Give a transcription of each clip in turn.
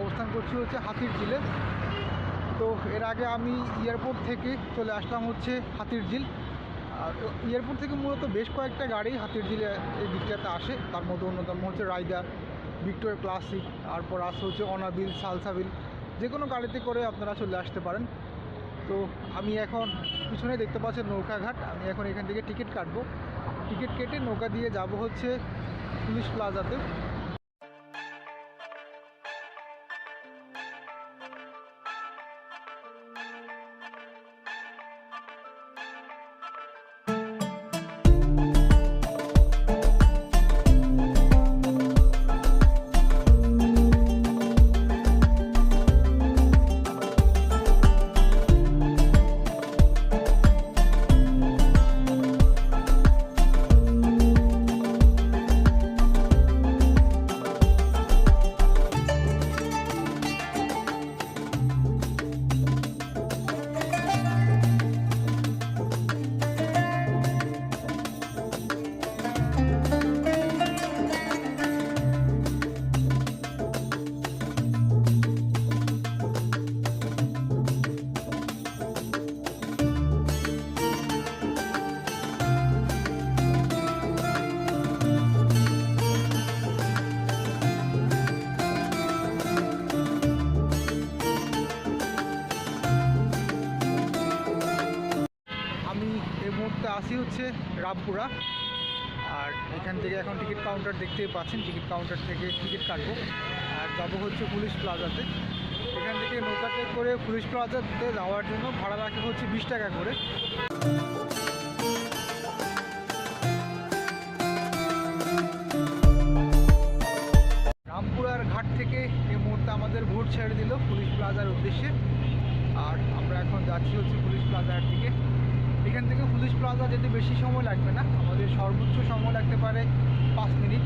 অবস্থান করছি হচ্ছে হাতির ঝিলে। তো এর আগে আমি এয়ারপোর্ট থেকে চলে আসলাম হচ্ছে হাতির ঝিল। আর এয়ারপোর্ট থেকে মূলত বেশ কয়েকটা গাড়ি হাতির ঝিলে এই দিকটাতে আসে। তার মধ্যে অন্যতম হচ্ছে রাইডা ভিক্টোরিয়া ক্লাসিক, তারপর আসে হচ্ছে অনাবিল, সালসাবিল। যে কোনো গাড়িতে করে আপনারা চলে আসতে পারেন। তো আমি এখন পিছনে দেখতে পাচ্ছেন নৌকাঘাট। আমি এখন এখান থেকে টিকিট কাটবো। টিকিট কেটে নৌকা দিয়ে যাব হচ্ছে পুলিশ প্লাজাতে। হচ্ছে রামপুরা। আর এখান থেকে এখন টিকিট কাউন্টার দেখতেই পাচ্ছেন, টিকিট কাউন্টার থেকে টিকিট কাটবো। আর যাব হচ্ছে পুলিশ প্লাজাতে। এখান থেকে নৌকাতে করে পুলিশ প্লাজাতে যাওয়ার জন্য ভাড়া রাখে হচ্ছে বিশ টাকা করে। রামপুরার ঘাট থেকে এই মুহূর্তে আমাদের ভোট ছেড়ে দিল পুলিশ প্লাজার উদ্দেশ্যে। আর আমরা এখন যাচ্ছি হচ্ছে পুলিশ প্লাজার দিকে। এখান থেকে পুলিশ প্লাজা যেতে বেশি সময় লাগবে না। আমাদের সর্বোচ্চ সময় লাগতে পারে পাঁচ মিনিট।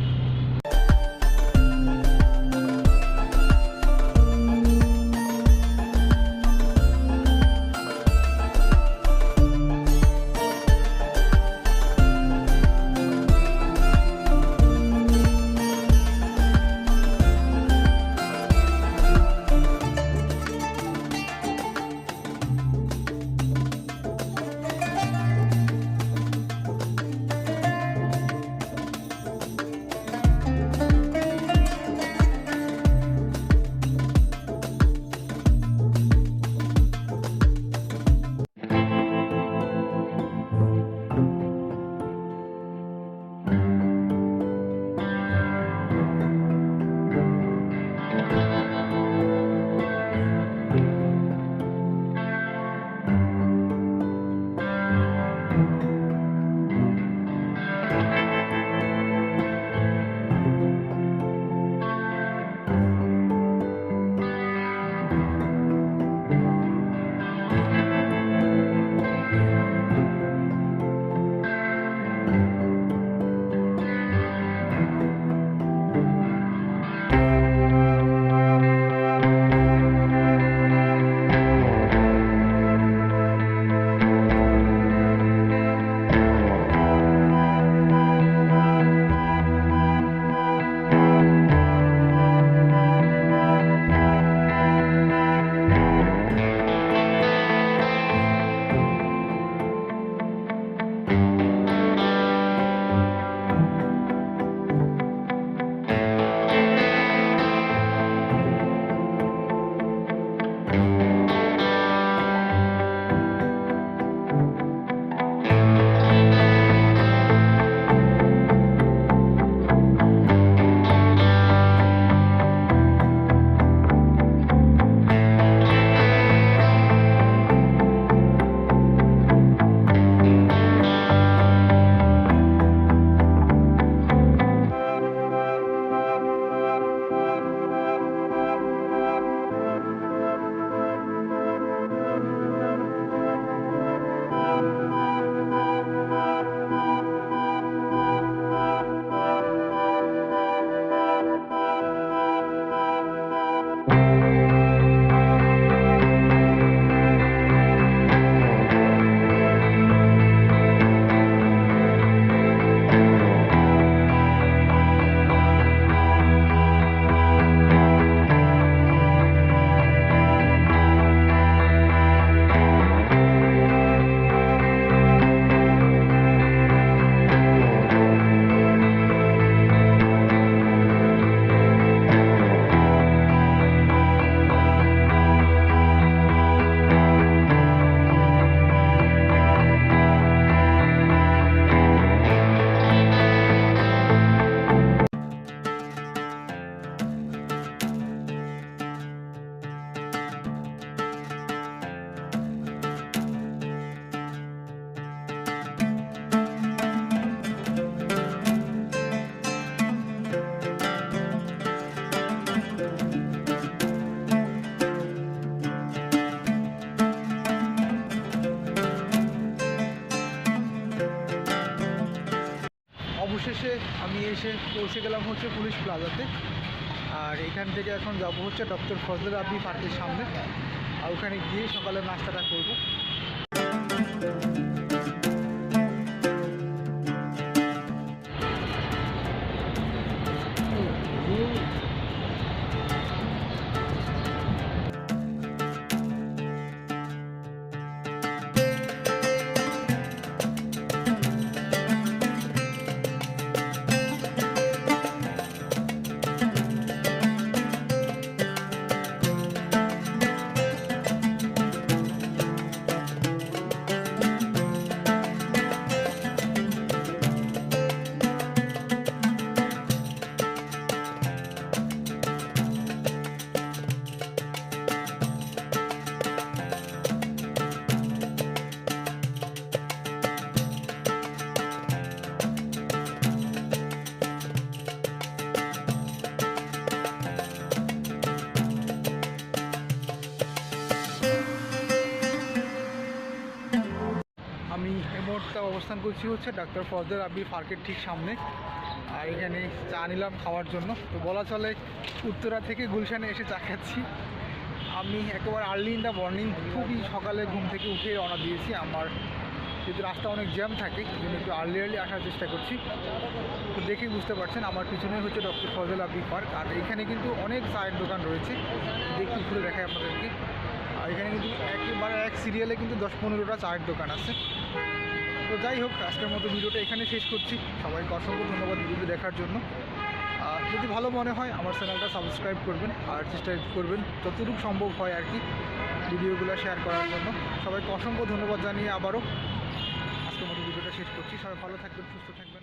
আমি এসে পৌঁছে গেলাম হচ্ছে পুলিশ প্লাজাতে আর এখান থেকে এখন যাব হচ্ছে ডক্টর ফজলের আপনি পার্কের সামনে। আর ওখানে গিয়ে সকালে নাস্তাটা করব। অবস্থান করছি হচ্ছে ডাক্তার ফজল আবি পার্কের ঠিক সামনে। আর এখানে চা নিলাম খাওয়ার জন্য। তো বলা চলে, উত্তরা থেকে গুলশানে এসে চা খাচ্ছি। আমি একেবারে আর্লি ইন দ্য মর্নিং খুবই সকালে ঘুম থেকে উঠে রওনা দিয়েছি। আমার যেহেতু রাস্তা অনেক জ্যাম থাকে, এই জন্য একটু আর্লি আর্লি আসার চেষ্টা করছি। তো দেখেই বুঝতে পারছেন, আমার পিছনে হচ্ছে ডক্টর ফজল আবি পার্ক। আর এখানে কিন্তু অনেক চায়ের দোকান রয়েছে। দেখি, ঘুরে দেখায় আপনাদেরকে। আর এখানে কিন্তু একেবারে এক সিরিয়ালে কিন্তু দশ পনেরোটা চায়ের দোকান আছে। যাই হোক, আজকের মতো ভিডিওটা এখানে শেষ করছি। সবাইকে অসংখ্য ধন্যবাদ ভিডিওটি দেখার জন্য। আর যদি ভালো মনে হয়, আমার চ্যানেলটা সাবস্ক্রাইব করবেন, আর চেষ্টা করবেন যতটুকু সম্ভব হয় আর কি, ভিডিওগুলো শেয়ার করার জন্য। সবাইকে অসংখ্য ধন্যবাদ জানিয়ে আবারও আজকের মতো ভিডিওটা শেষ করছি। সবাই ভালো থাকবেন, সুস্থ থাকবেন।